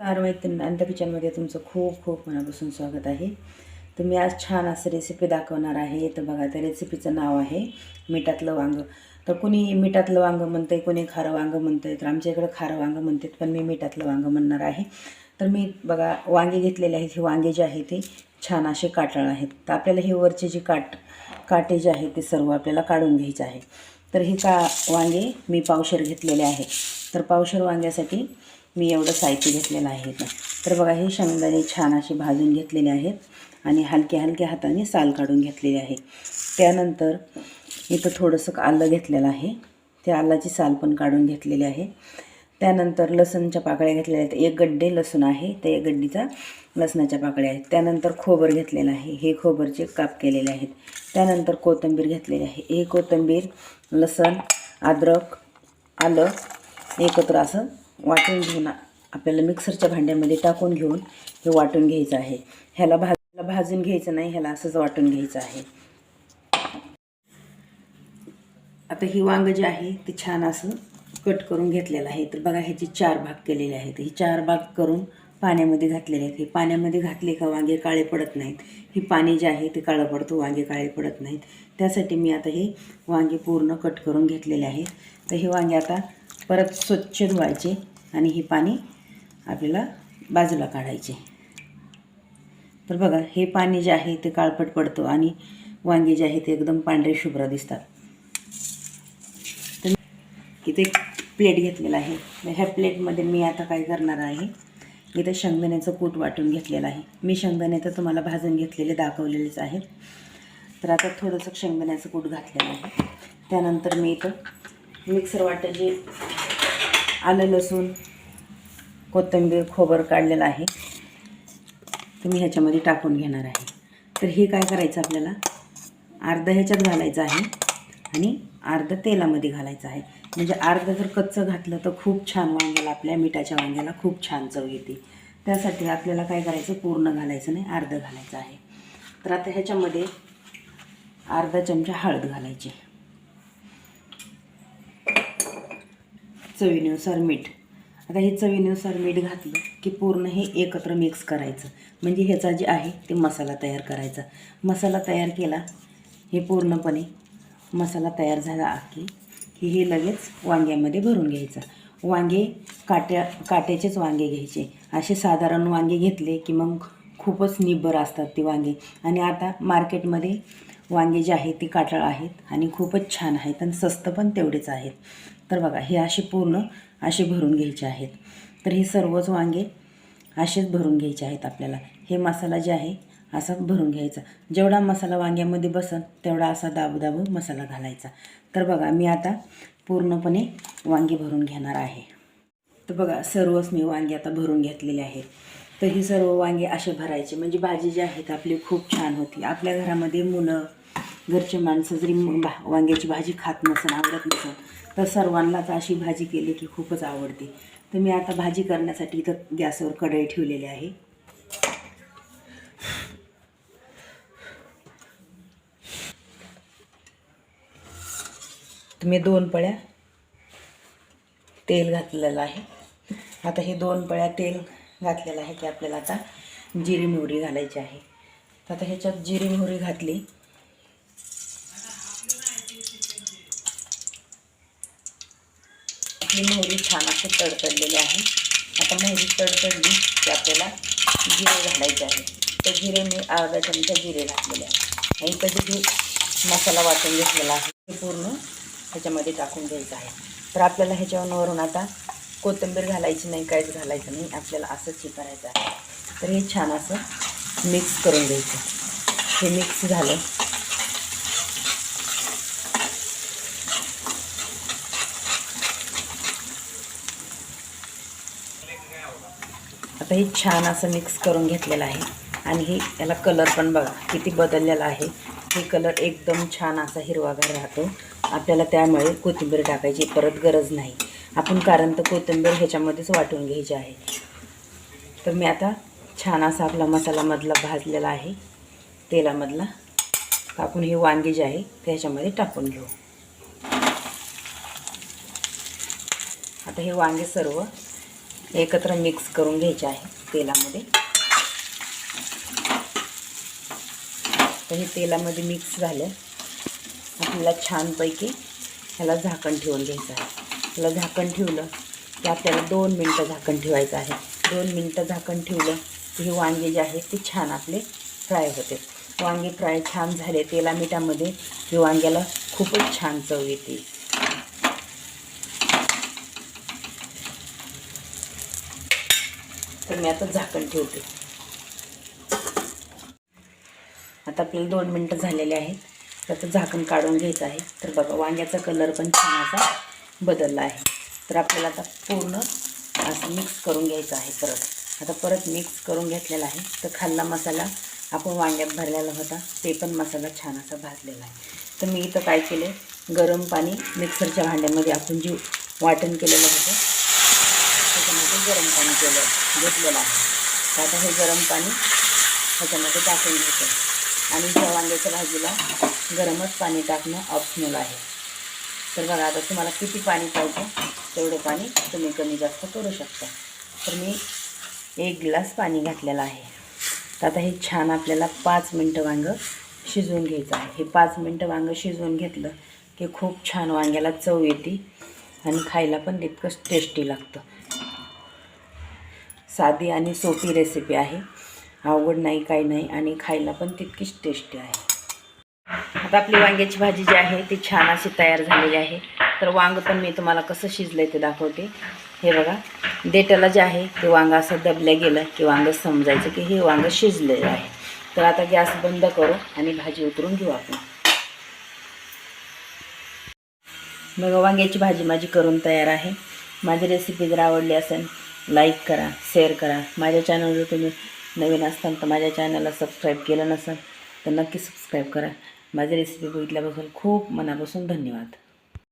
नमस्कार मैत्रीण अंत किचनमध्ये तुमचं खूप खूप मनापासून स्वागत आहे. तर मी आज छान असं रेसिपी दाखवणार आहे. तर बघा त्या रेसिपीचं नाव आहे मिठातलं वांगं. तर कुणी मिठातलं वांगं आहे कोणी खारं वांगं आहे तर आमच्या इकडं खारं वांगं म्हणतात पण मी मिठातलं वांगं म्हणणार आहे. तर मी बघा वांगे घेतलेले आहेत. हे वांगे जे आहे ते छान असे काटळ आहेत. तर आपल्याला हे वरचे जे काट काटे जे आहेत ते सर्व आपल्याला काढून घ्यायचे आहे. तर हे का वांगे मी पावशर घेतलेले आहे. तर पावशर वांग्यासाठी मी एवढं साहित्य घेतलेलं आहे तर बघा हे शेंगदाणे छान असे भाजून घेतलेले आहेत आणि हलक्या हलक्या हाताने साल काढून घेतलेले आहे. त्यानंतर इथं थोडंसं आलं घेतलेलं आहे. त्या आलाची साल पण काढून घेतलेली आहे. त्यानंतर लसणच्या पाकळ्या घेतलेल्या आहेत. एक गड्डे लसूण आहे. त्या एक गड्डीचा लसणाच्या पाकळ्या आहेत. त्यानंतर खोबर घेतलेलं आहे. हे खोबरचे काप केलेले आहेत. त्यानंतर कोथिंबीर घेतलेली आहे. हे कोथिंबीर लसण अद्रक आलं एकत्र असं वाटून घेऊन आपल्याला मिक्सरच्या भांड्यामध्ये टाकून घेऊन हे वाटून घ्यायचं आहे. ह्याला भाजला भाजून घ्यायचं नाही ह्याला असंच वाटून घ्यायचं आहे. आता ही वांगं जे आहे ते छान असं कट करून घेतलेलं आहे. तर बघा ह्याचे चार भाग केलेले आहेत. हे चार भाग करून पाण्यामध्ये घातलेले आहेत. हे पाण्यामध्ये घातले का वांगे काळे पडत नाहीत? ही पाणी जे आहे ते काळं पडतं वांगे काळे पडत नाहीत. त्यासाठी मी आता हे वांगे पूर्ण कट करून घेतलेले आहेत. तर हे वांगे आता परत स्वच्छ धुवायचे. आणि हे पाणी आपल्याला बाजूला काढायचे. तर बघा हे पाणी जे आहे ते काळपट पडतं आणि वांगे जे आहे ते एकदम पांढरे शुभ्र दिसतात. तर इथे एक प्लेट घेतलेला आहे. ह्या प्लेटमध्ये मी आता काय करणार आहे इथे शेंगदाण्याचं कूट वाटून घेतलेलं आहे. मी शेंगदाणे तर तुम्हाला भाजून घेतलेले दाखवलेलेच आहेत. तर आता थोडंसं शेंगदाण्याचं कूट घातलेलं आहे. त्यानंतर मी इथं मिक्सर वाटायचे आलं लसूण कोथिंबीर खोबर काढलेलं आहे. तुम्ही मी ह्याच्यामध्ये टाकून घेणार आहे. तर हे काय करायचं आपल्याला? अर्धं ह्याच्यात घालायचं आहे आणि अर्धं तेलामध्ये घालायचं आहे. म्हणजे अर्धं जर कच्चं घातलं तर खूप छान वांग्याला आपल्या मिठाच्या वांग्याला खूप छान चव येते. त्यासाठी आपल्याला काय करायचं? पूर्ण घालायचं नाही अर्धं घालायचं आहे. तर आता ह्याच्यामध्ये अर्धा चमचा हळद घालायची. चवीनुसार मीठ. आता हे चवीनुसार मीठ घातलं की पूर्ण हे एकत्र मिक्स करायचं. म्हणजे ह्याचा जे आहे ते मसाला तयार करायचा. मसाला तयार केला हे पूर्णपणे मसाला तयार झाला की की हे लगेच वांग्यामध्ये भरून घ्यायचं. वांगे काट्या काट्याचेच वांगे घ्यायचे. असे साधारण वांगे घेतले की मग खूपच निब्बर असतात ते वांगे. आणि आता मार्केटमध्ये वांगे जे आहेत ते काटाळ आहेत आणि खूपच छान आहेत आणि स्वस्त पण तेवढेच आहेत. तर बघा हे असे पूर्ण असे भरून घ्यायचे आहेत. तर हे सर्वच वांगे असेच भरून घ्यायचे आहेत आपल्याला. हे मसाला जे आहे असा भरून घ्यायचा. जेवढा मसाला वांग्यामध्ये बसन तेवढा असा दाबू दाबू मसाला घालायचा. तर बघा मी आता पूर्णपणे वांगी भरून घेणार आहे. तर बघा सर्वच मी वांगी आता भरून घेतलेले आहेत. तर ही सर्व वांगे असे भरायचे. म्हणजे भाजी जी आहे ती आपली खूप छान होती. आपल्या घरामध्ये मुलं घरचे माणसं जरी भा वांग्याची भाजी खात नसेल आवडत नसेल तर सर्वांनाच अशी भाजी केली की खूपच आवडते. तर मी आता भाजी करण्यासाठी इथं गॅसवर कढई ठेवलेली आहे. तुम्ही मी दोन पळ्या तेल घातलेलं आहे. आता हे दोन पळ्या तेल घातलेलं आहे की आपल्याला आता जिरी मोहरी घालायची आहे. आता ह्याच्यात जिरी मोहरी घातली. आपली मोहरी छान अशी तडतडलेली आहे. आता मोहरी तडतडली की आपल्याला जिरे घालायचे आहे. तर जिरे मी अर्धा चमचा जिरे घातलेले आहे. आणि कधी जी मसाला वाटून घेतलेला आहे ते पूर्ण ह्याच्यामध्ये टाकून द्यायचं आहे. तर आपल्याला ह्याच्यावरून आता कोथिंबीर घालायची नाही काहीच घालायचं नाही. आपल्याला असंच हे करायचं आहे. तर हे छान असं मिक्स करून द्यायचं हे मिक्स झालं. आता हे छान असं मिक्स करून घेतलेलं आहे. आणि हे याला कलर पण बघा किती बदललेला आहे. हे कलर एकदम छान असा हिरवागार राहतो. आपल्याला त्यामुळे कोथिंबीर टाकायची परत गरज नाही. आपण कारण तर कोथिंबीर ह्याच्यामध्येच वाटून घ्यायची आहे. तर मी आता छान असा आपला मसालामधला भाजलेला आहे. तेलामधला. आपण हे वांगे जे आहे ते ह्याच्यामध्ये टाकून घेऊ. आता हे वांगे सर्व एकत्र मिक्स करून घ्यायचे आहे तेलामध्ये. तर हे तेलामध्ये मिक्स झालं. आपल्याला छानपैकी ह्याला झाकण ठेवून घ्यायचं आहे. ह्याला झाकण ठेवलं की आपल्याला दोन मिनटं झाकण ठेवायचं आहे. दोन मिनटं झाकण ठेवलं की हे वांगे जे आहेत ते छान आपले फ्राय होते. वांगे फ्राय छान झाले तेला मिठामध्ये हे वांग्याला खूपच छान चव येते. तर मी आता झाकण ठेवते. आता आपल्याला दोन मिनटं झालेले आहेत. त्याचं झाकण काढून घ्यायचं आहे. तर बघा वांग्याचा कलर पण छान असा बदलला आहे. तर आपल्याला आता पूर्ण असं मिक्स करून घ्यायचं आहे परत. आता परत मिक्स करून घेतलेला आहे. तर खाल्ला मसाला आपण वांग्यात भरलेला होता. ते पण मसाला छान असा भाजलेला आहे. तर मी इथं काय केले गरम पाणी मिक्सरच्या भांड्यामध्ये आपण जे वाटण केलेलं होतं ह्याच्यामध्ये गरम पाणी केलं घेतलेलं आहे. आता हे गरम पाणी ह्याच्यामध्ये टाकून घ्यायचं आणि त्या वांग्याच्या भाजीला गरमच पाणी टाकणं ऑप्शनल आहे. तर बघा आता तुम्हाला किती पाणी पाहिजे तेवढं पाणी तुम्ही कमी जास्त करू शकता. तर मी एक ग्लास पाणी घातलेलं आहे. तर आता हे छान आपल्याला पाच मिनटं वांगं शिजवून घ्यायचं आहे. हे पाच मिनटं वांगं शिजवून घेतलं की खूप छान वांग्याला चव येते आणि खायला पण तितकंच टेस्टी लागतं. साधी आणि सोपी रेसिपी आहे. अवघड नाही काही नाही आणि खायला पण तितकीच टेस्टी आहे. आता आपली वांग्याची भाजी जी आहे ती छान अशी तयार झालेली आहे. तर वांग पण मी तुम्हाला कसं शिजलं आहे ते दाखवते. हे बघा देटाला जे आहे ते वांग असं दबलं गेलं की वांग समजायचं की हे वांग शिजलेलं आहे. तर आता गॅस बंद करू आणि भाजी उतरून घेऊ आपण. बघा वांग्याची भाजी माझी करून तयार आहे. माझी रेसिपी जर आवडली असेल लाईक करा शेअर करा. माझ्या चॅनलवर तुम्ही नवीन असताल तर माझ्या चॅनलला सबस्क्राईब केलं नसेल तर नक्की सबस्क्राईब करा. माझी रेसिपी बघितल्याबद्दल खूप मनापासून धन्यवाद.